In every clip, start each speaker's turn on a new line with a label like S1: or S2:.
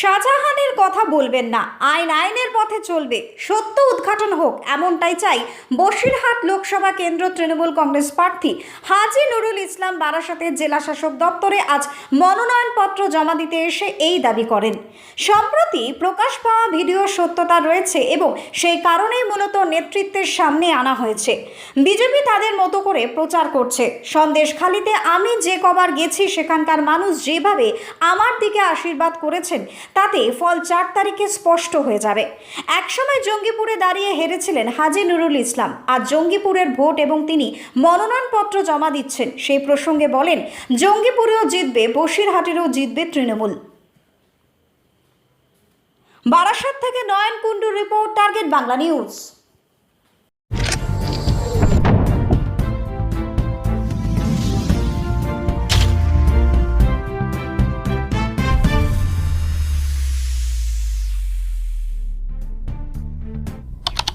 S1: শাহজাহানের কথা বলবেন না। আইন আইনের পথে চলবে। সত্য উদ্ঘাটন হোক, এমনটাই চাই বসিরহাট লোকসভা কেন্দ্র তৃণমূল কংগ্রেস প্রার্থী হাজি নুরুল ইসলাম বারাসাতের জেলা শাসক দপ্তরে আজ মনোনয়নপত্র জমা দিতে এসে এই দাবি করেন। সম্প্রতি প্রকাশ পাওয়া ভিডিও সত্যতা রয়েছে এবং সেই কারণেই মূলত নেতৃত্বের সামনে আনা হয়েছে। বিজেপি তাদের মতো করে প্রচার করছে। সন্দেশখালিতে আমি যে কবার গেছি, সেখানকার মানুষ যেভাবে আমার দিকে আশীর্বাদ করেছেন তাতে ফল চার তারিখে স্পষ্ট হয়ে যাবে। একসময় জঙ্গিপুরে দাঁড়িয়ে হেরেছিলেন হাজি নুরুল ইসলাম। আর জঙ্গিপুরের ভোট এবং তিনি মনোনয়নপত্র জমা দিচ্ছেন, সেই প্রসঙ্গে বলেন, জঙ্গিপুরেও জিতবে, বসিরহাটেরও জিতবে তৃণমূল। বারাসাত থেকে নয়ন কুণ্ডুর রিপোর্ট, টার্গেট বাংলা নিউজ।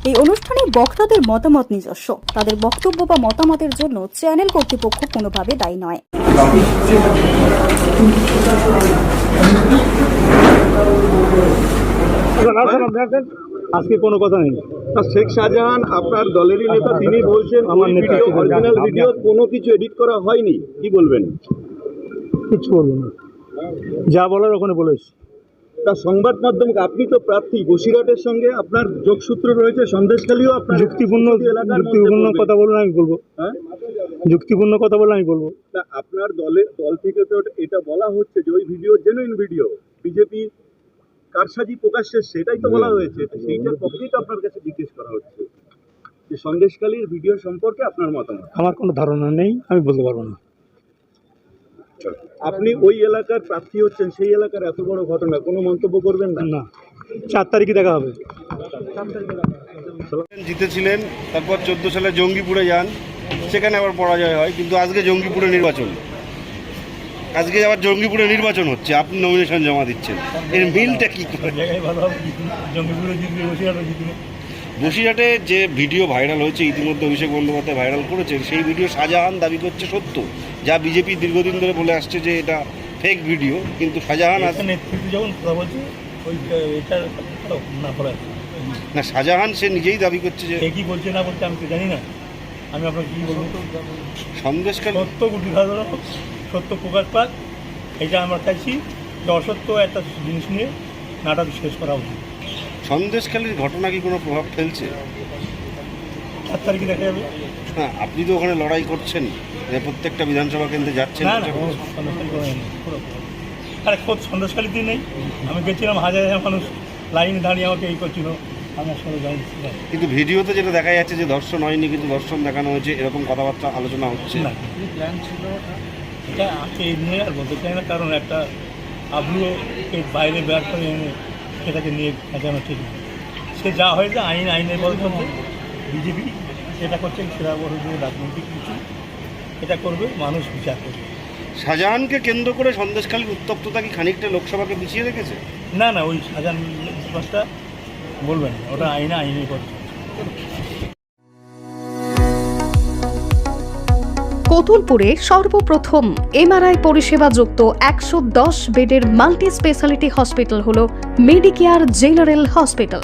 S2: এই অনুষ্ঠানে বক্তাদের মতামত নিজস্ব। তাদের বক্তব্য বা মতামতের জন্য চ্যানেল কর্তৃপক্ষ কোনোভাবে দায়ী নয়।
S3: আজকে কোনো কথা নেই।
S4: শেখ শাহজাহান আপনার দলেরই নেতা তিনি বলছেন
S3: আমার নেতা
S4: ভিডিও অরিজিনাল ভিডিও কোনো কিছু এডিট করা হয়নি। কি বলবেন?
S3: কিচ্ছু বলব না। যা বলার ওখানে বলেছি।
S4: তা সংবাদ মাধ্যমকে আপনি তো প্রার্থী বসিরহাটের সঙ্গে আপনার যোগসূত্র রয়েছে সন্দেশখালীও আপনার
S3: যুক্তিপূর্ণ
S4: এলাকার
S3: যুক্তিপূর্ণ কথা বললে আমি বলব।
S4: হ্যাঁ?
S3: যুক্তিপূর্ণ কথা বলে আমি বলব।
S4: তা আপনার দলের দল থেকে তো এটা বলা হচ্ছে যে ওই ভিডিও জেনুইন ভিডিও বিজেপি কারসাজি প্রকাশ্যে সেটাই তো বলা হয়েছে। সেইটার পক্ষেই তো আপনার কাছে জিজ্ঞেস করা হচ্ছে? যে সন্দেশখালীর ভিডিও সম্পর্কে আপনার মতামত?
S3: আমার কোনো ধারণা নেই আমি বলতে পারব না।
S4: আপনি ওই এলাকার প্রার্থী হচ্ছেন সেই এলাকার এত বড় ঘটনা কোনো মন্তব্য করবেন না?
S3: না। চার তারিখে দেখা হবে।
S5: জিতেছিলেন তারপর চোদ্দ সালে জঙ্গিপুরে যান সেখানে আবার পরাজয় হয় কিন্তু আজকে জঙ্গিপুরে নির্বাচন। আজকে আবার জঙ্গিপুরে নির্বাচন হচ্ছে আপনি নমিনেশন জমা দিচ্ছেন। এর মিলটা কি করে? বসিরহাটে যে ভিডিও ভাইরাল হয়েছে ইতিমধ্যে অভিষেক বন্দ্যোপাধ্যায় ভাইরাল করেছেন সেই ভিডিও শাহজাহান দাবি করছে সত্য। যা বিজেপি দীর্ঘদিন ধরে বলে আসছে যে এটা ফেক ভিডিও কিন্তু শাহজাহান
S6: যখন কথা বলছে ওই এটা না
S5: না শাহজাহান সে নিজেই দাবি করছে যে
S6: কে বলছে না বলছে আমি তো জানি না। আমি আপনাকে কি বলব?
S5: সন্দেশকাল
S6: সত্য গুটি ধরো সত্য প্রকাশ পাক এটা আমরা চাইছি যে অসত্য একটা জিনিস নিয়ে নাটক শেষ করা উচিত।
S5: সন্দেশকালীর ঘটনা কি কোনো প্রভাব ফেলছে?
S6: চার তারিখে দেখা যাবে।
S5: না আপনি তো ওখানে লড়াই করছেন। প্রত্যেকটা বিধানসভা কেন্দ্রে যাচ্ছেন
S6: না কোনো নেই আরে খোদ সন্দেশকালীতেই নেই? আমি গেছিলাম হাজার হাজার মানুষ লাইনে দাঁড়িয়ে আমাকে এই করছিল। আমি আসলে।
S5: কিন্তু ভিডিওতে যেটা দেখা যাচ্ছে যে দর্শন হয়নি কিন্তু দর্শন দেখানো হয়েছে এরকম কথাবার্তা আলোচনা হচ্ছে।
S6: না। এটা আজকে এই নিয়ে আর বলতে চাই না কারণ একটা আবলুও বাইরে বের করে এনে সেটাকে নিয়ে খেঁচানো ঠিক না। সে যা হয়েছে আইন আইনের বল করছে বিজেপি সেটা করছে সেটা বড় যে রাজনৈতিক কিছু এটা করবে মানুষ বিচার করবে।
S5: শাহজাহানকে কেন্দ্র করে সন্দেশখালীর উত্তপ্ততা কি খানিকটা লোকসভাকে পিছিয়ে রেখেছে?
S6: না না ওই সাজান ব্যাপারটা বলবেন না ওটা আইনে আইনের পর
S7: কতুলপুরে সর্বপ্রথম এমআরআই পরিষেবা যুক্ত একশো দশ বেডের মাল্টি স্পেশালিটি হসপিটাল হল মেডিকেয়ার জেনারেল হসপিটাল।